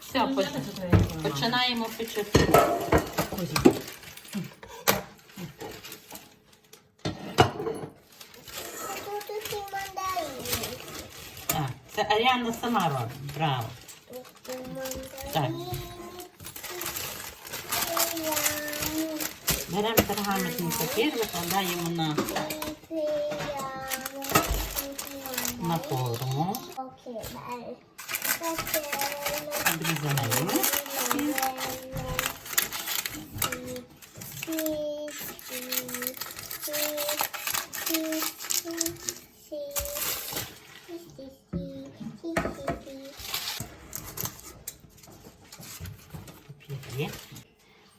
Все, поч- починаємо печити. Так, це Аріана сама робить. Браво. Так. Беремо пергаментний папір, викладаємо на, на форму, обрізаємо.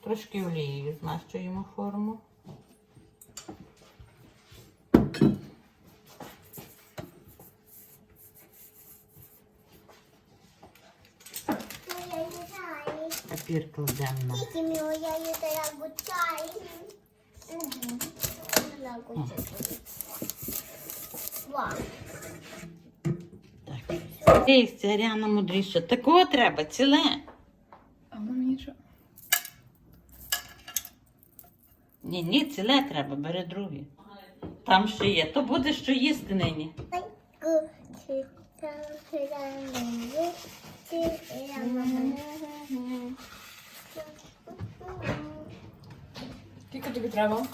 Трошки олією змащуємо форму. Кладемо на так. Ей, це Аріана мудріша. Такого треба, ціле. А воно мені що? Ні, ні, ціле треба, бери друге. Там ще є. То буде що їсти нині. Скільки тобі треба?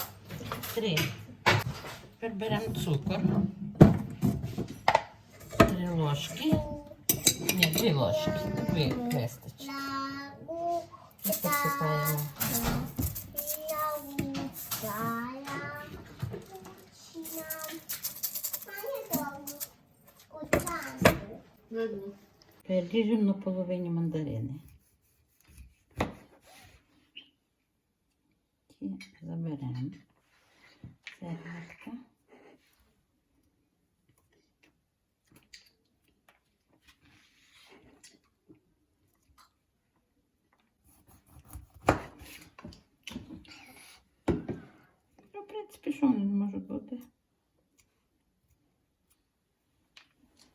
Три. Тепер беремо цукор. Три ложки. Ні, дві ложки. Дві вистачить. І посипаємо. Ріжемо на половині мандарини. Ті заберемо. Серветка. Ну, в принципі, що не може бути?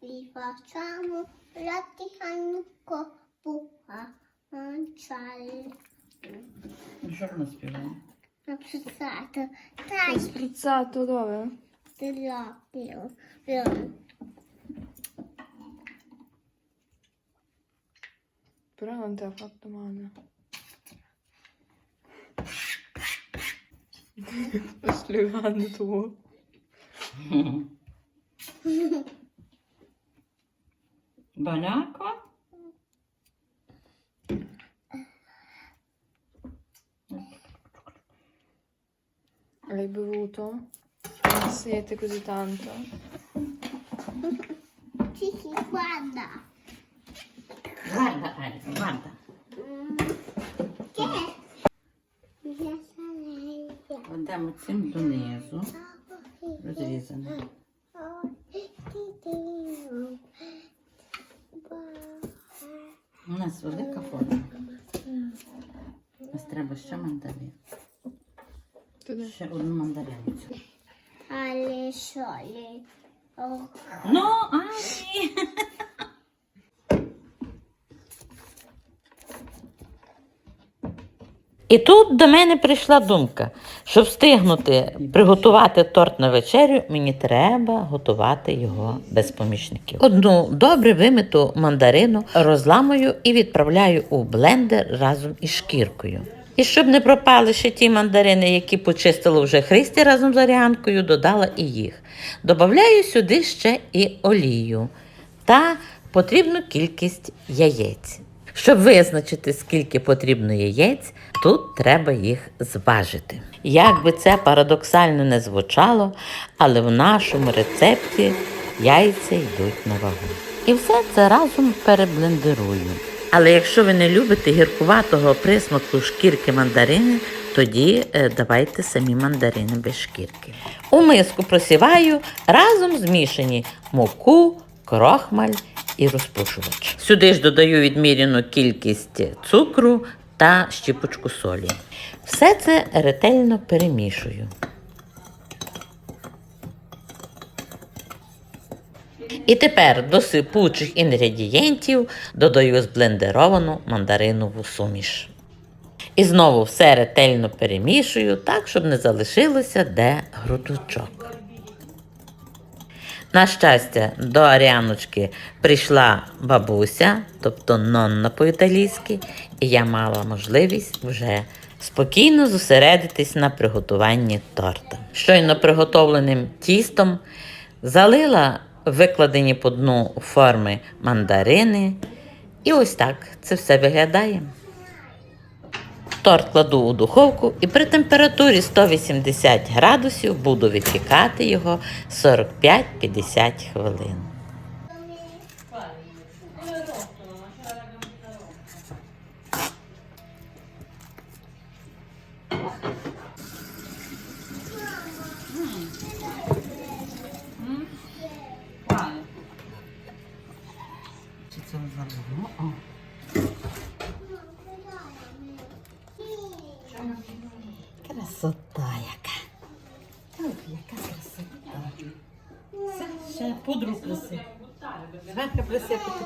Vi facciamo l'atticanno coppa manciare Ну, spruzzato. Dai. L'ho spruzzato dove? Dell'occhio. Oh. Però non ti ha fatto male. Sto slegando tu. Banacqua? L'hai bevuto? Non siete così tanto? Тільки guarda. Гарда, Аліс, гарда. Che? Я sarei. Кладемо цим донизу. Розрізано. У нас велика форма. Нас треба ще мандарин. Туди. Ще одну мандаринцю. Але солі. О, Ну, Алі! І тут до мене прийшла думка, щоб встигнути приготувати торт на вечерю, мені треба готувати його без помічників. Одну добре вимиту мандарину розламую і відправляю у блендер разом із шкіркою. І щоб не пропали ще ті мандарини, які почистила вже Христі разом з Аріанкою, додала і їх. Добавляю сюди ще і олію та потрібну кількість яєць. Щоб визначити, скільки потрібно яєць, тут треба їх зважити. Як би це парадоксально не звучало, але в нашому рецепті яйця йдуть на вагу. І все це разом переблендерую. Але якщо ви не любите гіркуватого присмаку шкірки мандарини, тоді е, давайте самі мандарини без шкірки. У миску просіваю разом змішані муку, крохмаль і розпушувач. Сюди ж додаю відміряну кількість цукру та щіпочку солі. Все це ретельно перемішую. І тепер до сипучих інгредієнтів додаю зблендеровану мандаринову суміш. І знову все ретельно перемішую, так, щоб не залишилося де грудочок. На щастя, до Аріаночки прийшла бабуся, тобто нонна по-італійськи, і я мала можливість вже спокійно зосередитись на приготуванні торта. Щойно приготовленим тістом залила викладені по дну форми мандарини, і ось так це все виглядає. Торт кладу у духовку і при температурі 180 градусів буду випікати його 45-50 хвилин. Ой, яка красота. Це ще пудру красиво. Зверху присипати.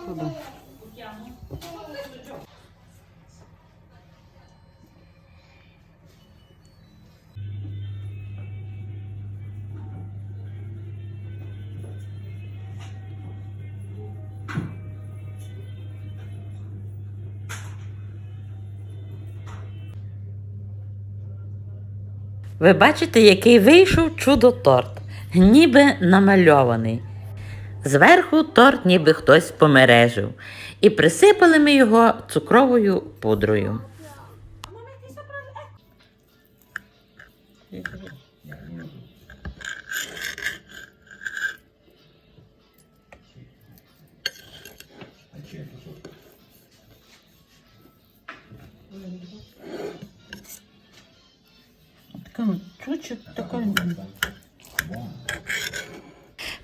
Ви бачите, який вийшов чудо-торт, ніби намальований. Зверху торт ніби хтось помережив, і присипали ми його цукровою пудрою.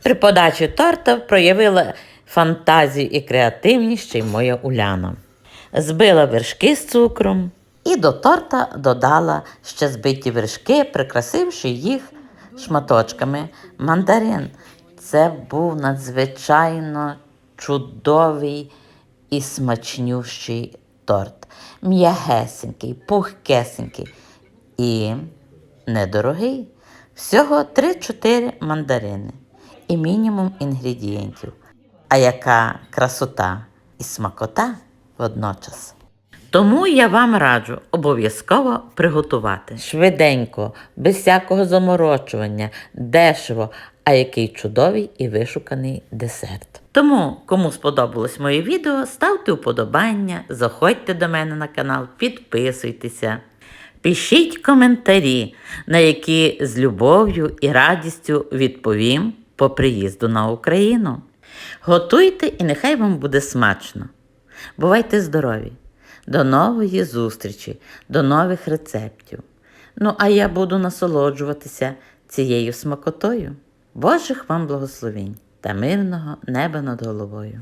При подачі торта проявила фантазію і креативність ще й моя Уляна. Збила вершки з цукром і до торта додала ще збиті вершки, прикрасивши їх шматочками мандарин. Це був надзвичайно чудовий і смачнющий торт. М'ягесенький, пухкесенький і недорогий. Всього 3-4 мандарини і мінімум інгредієнтів. А яка красота і смакота водночас. Тому я вам раджу обов'язково приготувати швиденько, без всякого заморочування, дешево, а який чудовий і вишуканий десерт. Тому, кому сподобалось моє відео, ставте вподобання, заходьте до мене на канал, підписуйтеся. Пишіть коментарі, на які з любов'ю і радістю відповім по приїзду на Україну. Готуйте і нехай вам буде смачно. Бувайте здорові! До нової зустрічі, до нових рецептів. Ну, а я буду насолоджуватися цією смакотою. Божих вам благословінь та мирного неба над головою.